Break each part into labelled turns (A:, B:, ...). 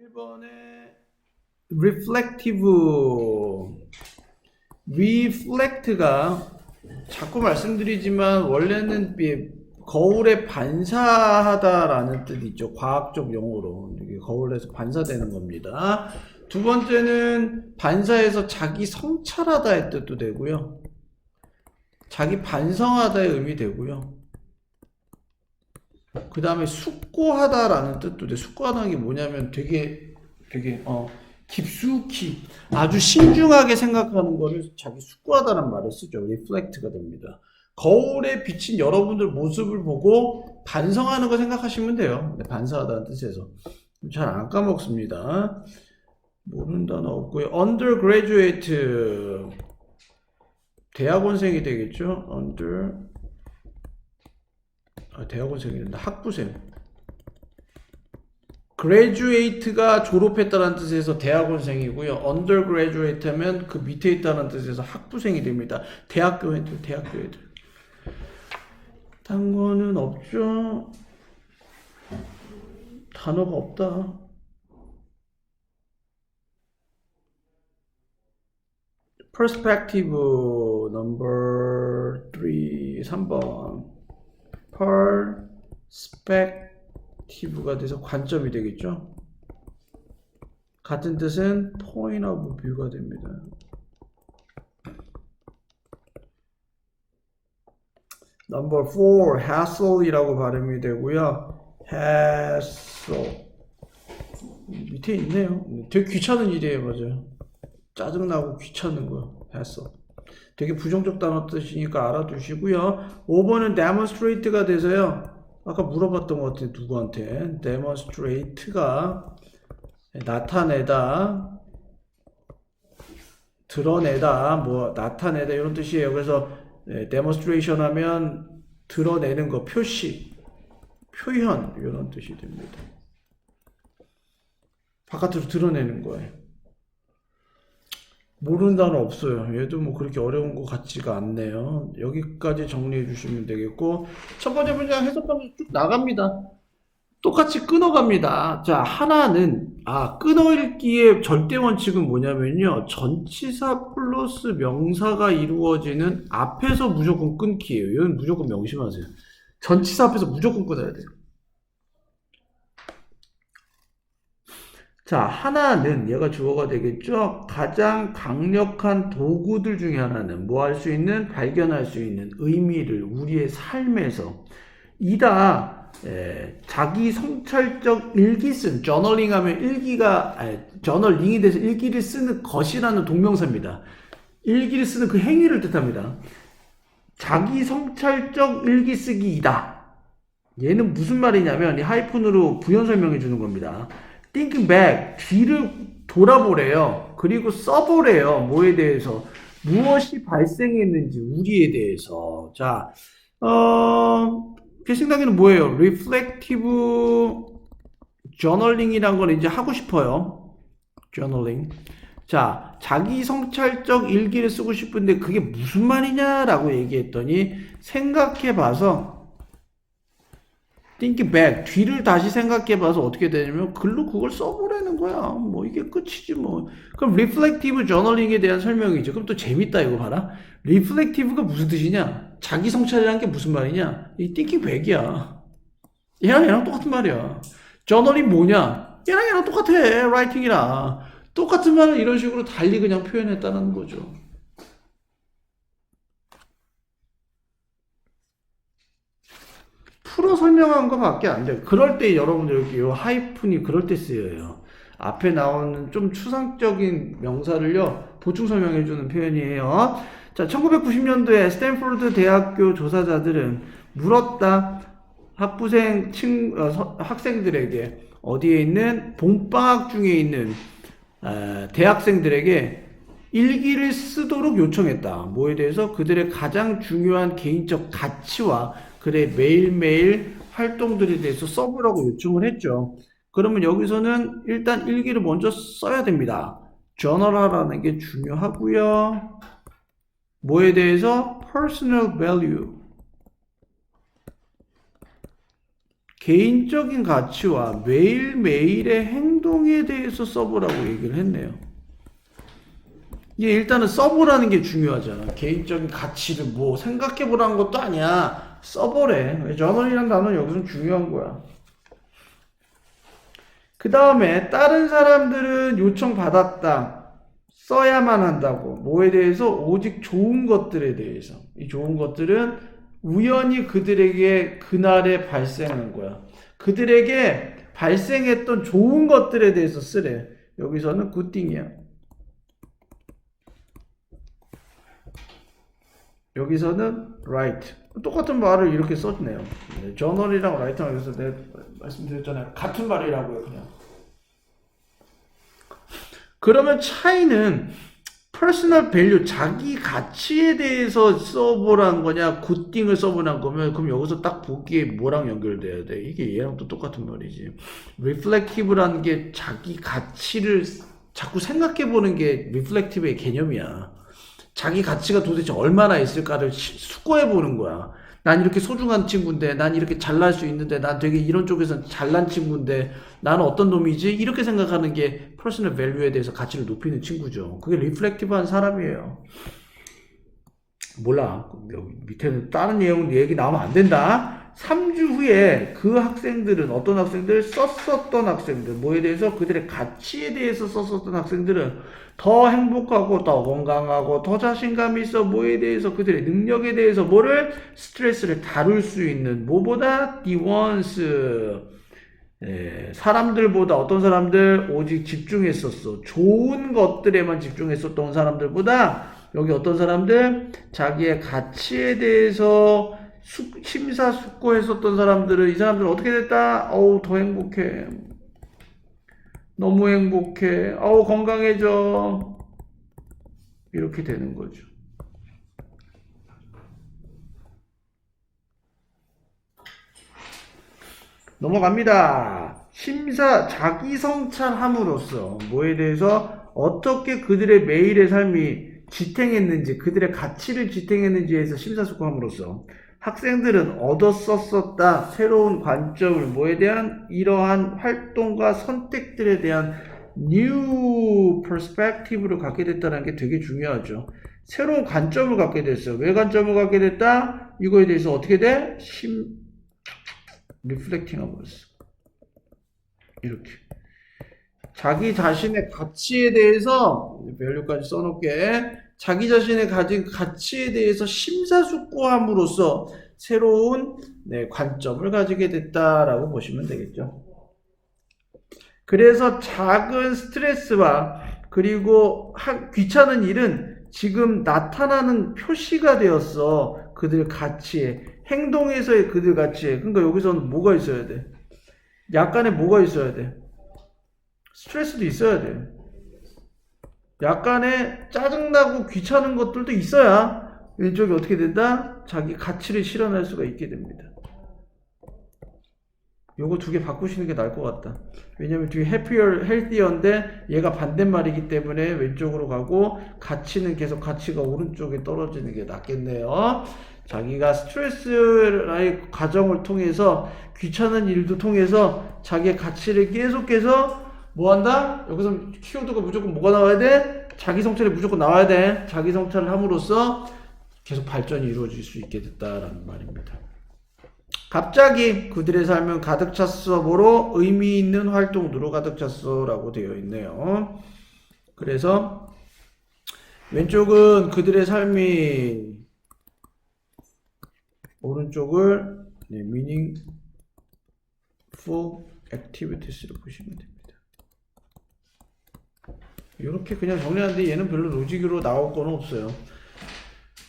A: 1번에 reflective reflect가 자꾸 말씀드리지만 원래는 이 거울에 반사하다라는 뜻이 있죠. 과학적 용어로 거울에서 반사되는 겁니다. 두 번째는 반사해서 자기 성찰하다의 뜻도 되고요. 자기 반성하다의 의미 되고요. 그 다음에 숙고하다라는 뜻도 돼. 숙고하다는 게 뭐냐면 되게 되게 어 깊숙이 아주 신중하게 생각하는 거를 자기 숙고하다는 말을 쓰죠. 리플렉트가 됩니다. 거울에 비친 여러분들 모습을 보고 반성하는 거 생각하시면 돼요. 네, 반성하다는 뜻에서 잘 안 까먹습니다. 모르는 단어 없고요. undergraduate 대학원생이 되겠죠. under 아, 대학원생이란다. 학부생. graduate가 졸업했다는 뜻에서 대학원생이고요. undergraduate 하면 그 밑에 있다는 뜻에서 학부생이 됩니다. 대학교 애들, 대학교 애들. 단어는 없죠. 단어가 없다. perspective number 3 3번 perspective가 돼서 관점이 되겠죠. 같은 뜻은 point of view가 됩니다. number 4 hassle이라고 발음이 되고요. hassle 밑에 있네요. 되게 귀찮은 일이에요, 맞아요. 짜증나고 귀찮은 거 hassle. 되게 부정적 단어 뜻이니까 알아두시고요. 5번은 demonstrate가 돼서요. 아까 물어봤던 것 같아요. 누구한테. demonstrate가 나타내다, 드러내다, 뭐 나타내다 이런 뜻이에요. 그래서 네, demonstration 하면 드러내는 거, 표시, 표현 이런 뜻이 됩니다. 바깥으로 드러내는 거예요. 모르는 단어 없어요. 얘도 뭐 그렇게 어려운 것 같지가 않네요. 여기까지 정리해 주시면 되겠고, 첫 번째 문장 해석하면 쭉 나갑니다. 똑같이 끊어갑니다. 자, 하나는, 아, 끊어읽기의 절대 원칙은 뭐냐면요. 전치사 플러스 명사가 이루어지는 앞에서 무조건 끊기예요. 이건 무조건 명심하세요. 전치사 앞에서 무조건 끊어야 돼요. 자, 하나는 얘가 주어가 되겠죠. 가장 강력한 도구들 중에 하나는 뭐 할 수 있는 발견할 수 있는 의미를 우리의 삶에서 이다 에, 자기 성찰적 일기 쓴 저널링 하면 일기가 아니, 저널링이 돼서 일기를 쓰는 것이라는 동명사입니다. 일기를 쓰는 그 행위를 뜻합니다. 자기 성찰적 일기 쓰기이다. 얘는 무슨 말이냐면 이 하이픈으로 부연 설명해 주는 겁니다. Think back 뒤를 돌아보래요. 그리고 써보래요. 뭐에 대해서 무엇이 발생했는지 우리에 대해서 자 어, 제 생각에는 뭐예요? reflective journaling이란 걸 이제 하고 싶어요. journaling. 자, 자기 성찰적 일기를 쓰고 싶은데 그게 무슨 말이냐라고 얘기했더니 생각해 봐서 think back 뒤를 다시 생각해 봐서 어떻게 되냐면 글로 그걸 써보라는 거야. 뭐 이게 끝이지 뭐. 그럼 reflective journaling에 대한 설명이죠. 그럼 또 재밌다 이거 봐라. reflective가 무슨 뜻이냐? 자기 성찰이라는 게 무슨 말이냐? 이 thinking back이야. 얘랑 얘랑 똑같은 말이야. journal이 뭐냐? 얘랑 얘랑 똑같아. writing이랑. 똑같은 말을 이런 식으로 달리 그냥 표현했다는 거죠. 풀어 설명한 것밖에 안 돼요. 그럴 때 여러분들 여기 요 하이픈이 그럴 때 쓰여요. 앞에 나오는 좀 추상적인 명사를요 보충 설명해 주는 표현이에요. 자, 1990년도에 스탠포드 대학교 조사자들은 물었다. 학부생 친 어, 서- 학생들에게 어디에 있는 봄방학 중에 있는 어, 대학생들에게 일기를 쓰도록 요청했다. 뭐에 대해서 그들의 가장 중요한 개인적 가치와 그의 매일매일 활동들에 대해서 써보라고 요청을 했죠. 그러면 여기서는 일단 일기를 먼저 써야 됩니다. 저널하라는 게 중요하고요. 뭐에 대해서 personal value 개인적인 가치와 매일매일의 행동에 대해서 써보라고 얘기를 했네요. 이게 일단은 써보라는 게 중요하잖아. 개인적인 가치를 뭐 생각해보라는 것도 아니야. 써보래. 저널이란 단어는 여기서 중요한 거야. 그 다음에 다른 사람들은 요청 받았다. 써야만 한다고. 뭐에 대해서? 오직 좋은 것들에 대해서. 이 좋은 것들은 우연히 그들에게 그날에 발생한 거야. 그들에게 발생했던 좋은 것들에 대해서 쓰래. 여기서는 굿띵이야. 여기서는 write. 똑같은 말을 이렇게 썼네요. 네, 저널이랑 라이터랑 여기서 내가 말씀드렸잖아요. 같은 말이라고요, 그냥. 그러면 차이는 퍼스널 밸류 자기 가치에 대해서 써보라는 거냐 굿띵을 써보라는 거면 그럼 여기서 딱 보기에 뭐랑 연결돼야 돼 이게 얘랑 또 똑같은 말이지 리플렉티브라는 게 자기 가치를 자꾸 생각해 보는 게 리플렉티브의 개념이야 자기 가치가 도대체 얼마나 있을까를 시- 숙고해 보는 거야 난 이렇게 소중한 친구인데, 난 이렇게 잘날 수 있는데, 난 되게 이런 쪽에서 잘난 친구인데, 나는 어떤 놈이지? 이렇게 생각하는 게 퍼스널 밸류에 대해서 가치를 높이는 친구죠. 그게 리플렉티브한 사람이에요. 몰라. 밑에는 다른 내용 얘기 나오면 안 된다. 3주 후에 그 학생들은 어떤 학생들? 썼었던 학생들. 뭐에 대해서? 그들의 가치에 대해서 썼었던 학생들은 더 행복하고 더 건강하고 더 자신감 있어 뭐에 대해서? 그들의 능력에 대해서 뭐를? 스트레스를 다룰 수 있는 뭐보다? Ones. 예, 사람들보다 어떤 사람들? 오직 집중했었어. 좋은 것들에만 집중했었던 사람들보다 여기 어떤 사람들? 자기의 가치에 대해서 수- 심사숙고했었던 사람들은 이 사람들은 어떻게 됐다? 어우 더 행복해. 너무 행복해. 어우 건강해져. 이렇게 되는 거죠. 넘어갑니다. 심사 자기 성찰함으로써 뭐에 대해서 어떻게 그들의 매일의 삶이 지탱했는지 그들의 가치를 지탱했는지에서 심사숙고함으로써 학생들은 얻었었었다 새로운 관점을 뭐에 대한 이러한 활동과 선택들에 대한 new perspective를 갖게 됐다는 게 되게 중요하죠. 새로운 관점을 갖게 됐어요. 왜 관점을 갖게 됐다? 이거에 대해서 어떻게 돼? 심 리플렉팅 함으로써 이렇게 자기 자신의 가치에 대해서 밸류까지 써놓게 자기 자신의 가진 가치에 대해서 심사숙고함으로써 새로운 네, 관점을 가지게 됐다라고 보시면 되겠죠. 그래서 작은 스트레스와 그리고 하- 귀찮은 일은 지금 나타나는 표시가 되었어. 그들 가치에 행동에서의 그들 가치에. 그러니까 여기서는 뭐가 있어야 돼? 약간의 뭐가 있어야 돼? 스트레스도 있어야 돼. 약간의 짜증나고 귀찮은 것들도 있어야 왼쪽이 어떻게 된다? 자기 가치를 실현할 수가 있게 됩니다. 요거 두 개 바꾸시는 게 나을 것 같다. 왜냐면 뒤에 happier, healthier인데 얘가 반대말이기 때문에 왼쪽으로 가고 가치는 계속 가치가 오른쪽에 떨어지는 게 낫겠네요. 자기가 스트레스의 과정을 통해서 귀찮은 일도 통해서 자기의 가치를 계속해서 뭐 한다? 여기서 키워드가 무조건 뭐가 나와야 돼? 자기 성찰이 무조건 나와야 돼. 자기 성찰을 함으로써 계속 발전이 이루어질 수 있게 됐다라는 말입니다. 갑자기 그들의 삶은 가득 찼어 뭐로 의미 있는 활동으로 가득 찼어라고 되어 있네요. 그래서 왼쪽은 그들의 삶이 오른쪽을 네, meaningful activities로 보시면 됩니다. 이렇게 그냥 정리하는데 얘는 별로 로직으로 나올 건 없어요.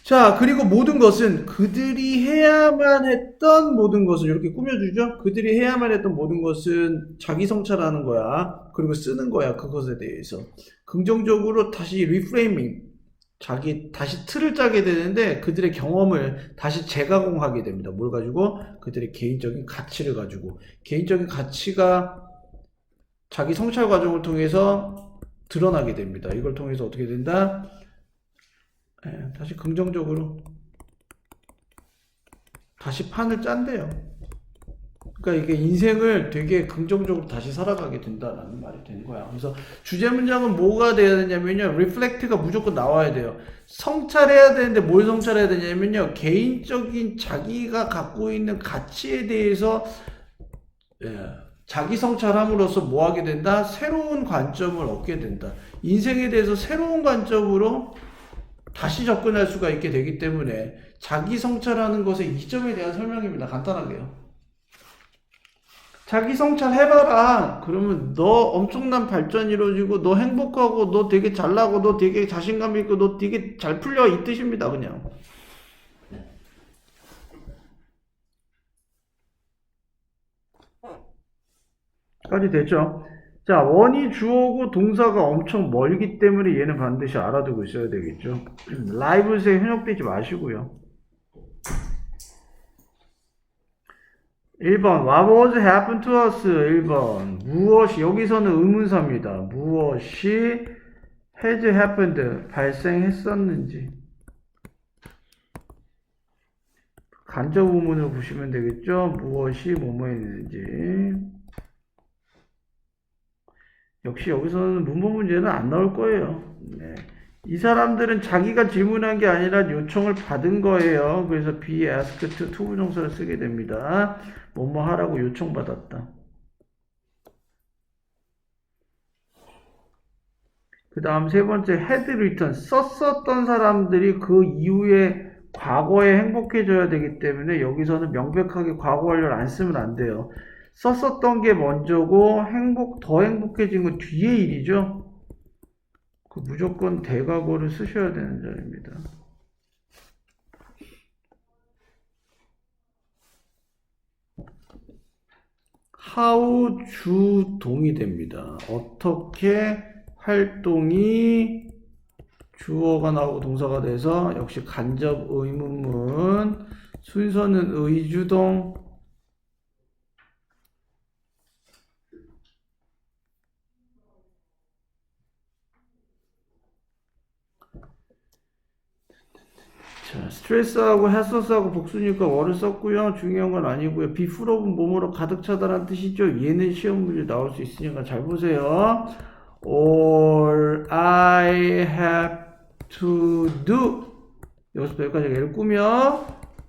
A: 자, 그리고 모든 것은 그들이 해야만 했던 모든 것을 이렇게 꾸며주죠. 그들이 해야만 했던 모든 것은 자기 성찰하는 거야. 그리고 쓰는 거야. 그것에 대해서. 긍정적으로 다시 리프레이밍. 자기 다시 틀을 짜게 되는데 그들의 경험을 다시 재가공하게 됩니다. 뭘 가지고? 그들의 개인적인 가치를 가지고. 개인적인 가치가 자기 성찰 과정을 통해서 드러나게 됩니다. 이걸 통해서 어떻게 된다? 예, 다시 긍정적으로 다시 판을 짠대요. 그러니까 이게 인생을 되게 긍정적으로 다시 살아가게 된다라는 말이 되는 거야. 그래서 주제 문장은 뭐가 돼야 되냐면요. 리플렉트가 무조건 나와야 돼요. 성찰해야 되는데 뭘 성찰해야 되냐면요. 개인적인 자기가 갖고 있는 가치에 대해서 예, 자기 성찰함으로써 뭐 하게 된다? 새로운 관점을 얻게 된다. 인생에 대해서 새로운 관점으로 다시 접근할 수가 있게 되기 때문에 자기 성찰하는 것의 이점에 대한 설명입니다. 간단하게요. 자기 성찰 해봐라. 그러면 너 엄청난 발전 이루어지고 너 행복하고 너 되게 잘나고 너 되게 자신감 있고 너 되게 잘 풀려 이 뜻입니다. 그냥. 까지 됐죠? 자, 원이 주어고 동사가 엄청 멀기 때문에 얘는 반드시 알아두고 있어야 되겠죠. 라이브스에 현혹되지 마시고요. 1번 What was happened to us? 1번 무엇이 여기서는 의문사입니다. 무엇이 has happened 발생했었는지 간접 의문을 보시면 되겠죠. 무엇이 뭐뭐 했는지 역시 여기서는 문법 문제는 안 나올 거예요. 네. 이 사람들은 자기가 질문한 게 아니라 요청을 받은 거예요. 그래서 be asked to 투부정사를 쓰게 됩니다. 뭐뭐 하라고 요청받았다. 그 다음 세 번째 had written 썼었던 사람들이 그 이후에 과거에 행복해져야 되기 때문에 여기서는 명백하게 과거 완료를 안 쓰면 안 돼요. 썼었던 게 먼저고 행복 더 행복해진 건 뒤의 일이죠. 그 무조건 대과거를 쓰셔야 되는 자리입니다. how 주동이 됩니다. 어떻게 활동이 주어가 나오고 동사가 돼서 역시 간접 의문문 순서는 의주동 자, 스트레스하고 해서스하고 복수니까 월을 썼고요. 중요한 건 아니고요. 비풀업은 몸으로 가득 차다라는 뜻이죠. 얘는 시험 문제 나올 수 있으니까 잘 보세요. All I have to do 여기서 여기까지 얘를 꾸며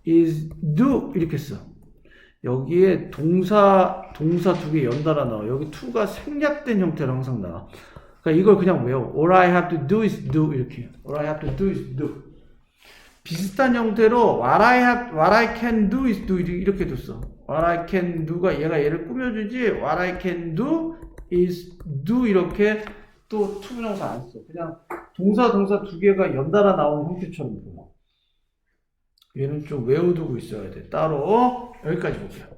A: is do 이렇게 써. 여기에 동사 동사 두 개 연달아 나와. 여기 to가 생략된 형태로 항상 나와. 그러니까 이걸 그냥 외워. All I have to do is do 이렇게. All I have to do is do. 비슷한 형태로 what I have, what I can do is do 이렇게 뒀어. what I can do가 얘가 얘를 꾸며주지 what I can do is do 이렇게 또 투부정사 안 써. 그냥 동사 동사 두 개가 연달아 나오는 형태처럼 보여. 얘는 좀 외워두고 있어야 돼. 따로 여기까지 볼게요.